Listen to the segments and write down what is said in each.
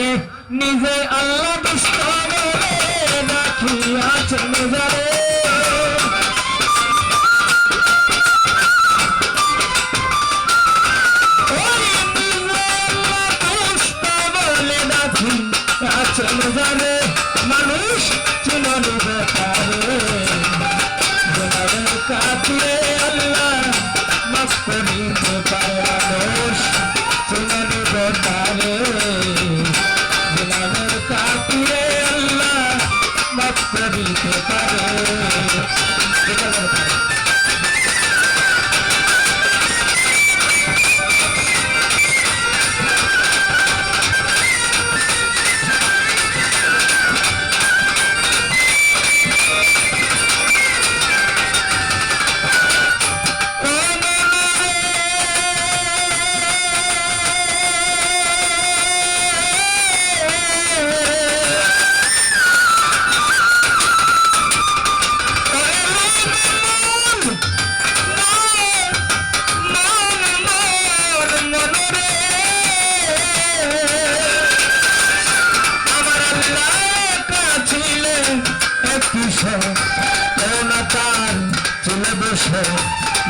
নজারে। নিজে আল্লাহ রাখিয়াছেন মানুষ চিনন দেখা Thank you. মুখে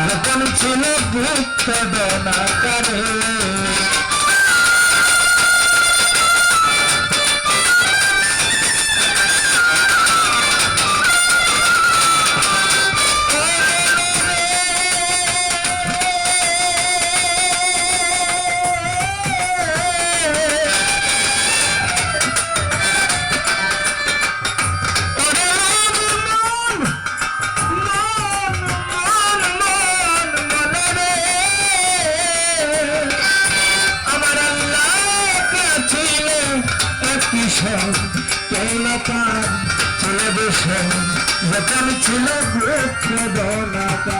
রতন ছিল ভূত না করে কিসের কেলতা চলে বসে যতন ছিল বেদনাটা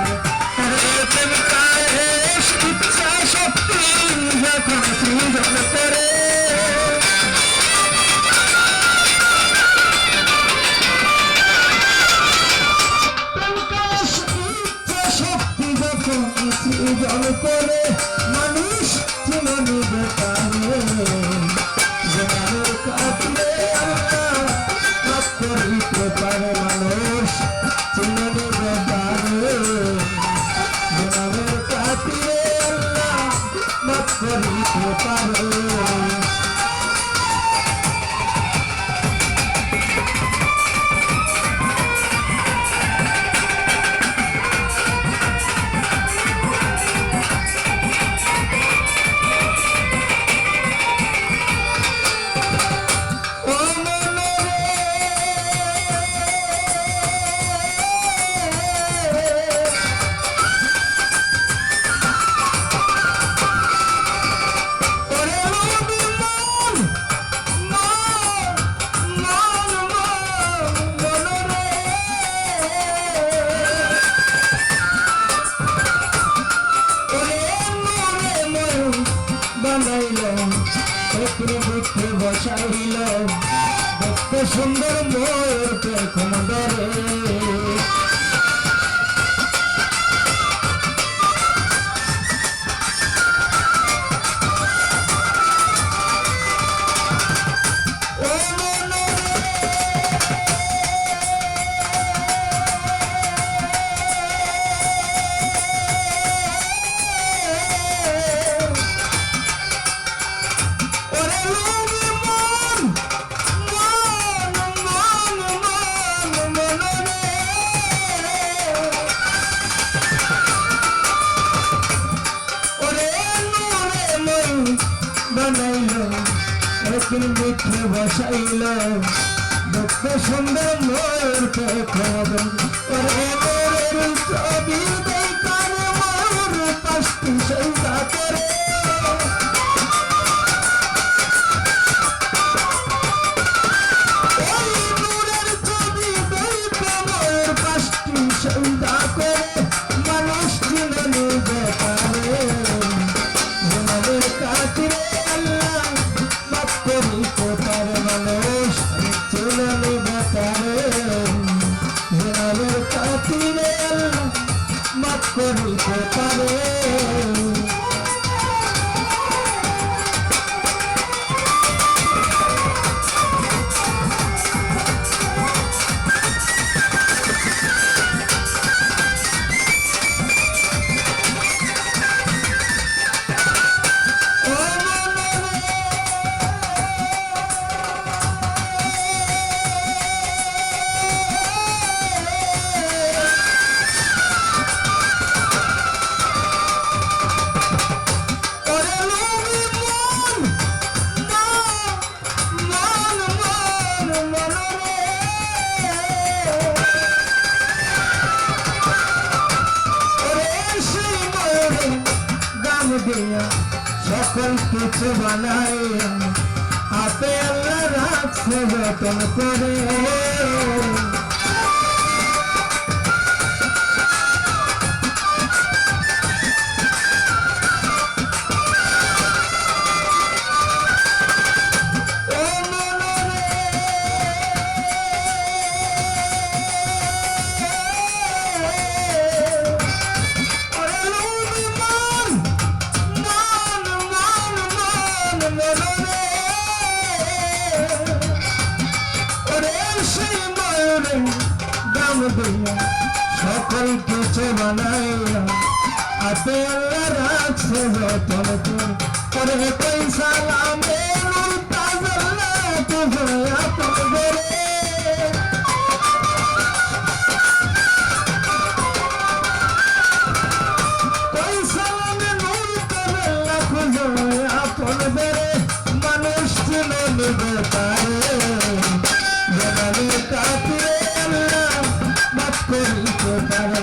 জল করে মানুষ চলে পারো ভালোবাসা রইল দেখতে সুন্দর মোর দেখুন ডরে পাখির মিঠে বসাইল দুঃখ সুন্দর মোর খবর ওরে ছবি দেখার মোর পাশটি সেই সকল কিছু বানাইয়া আপে আল্লাহ রাখছে যতন করে। সকল কিছু বানাইয়া হাতে আল্লাহ রাখছে যতন করে পয়সা লামে উল্টা জল্লা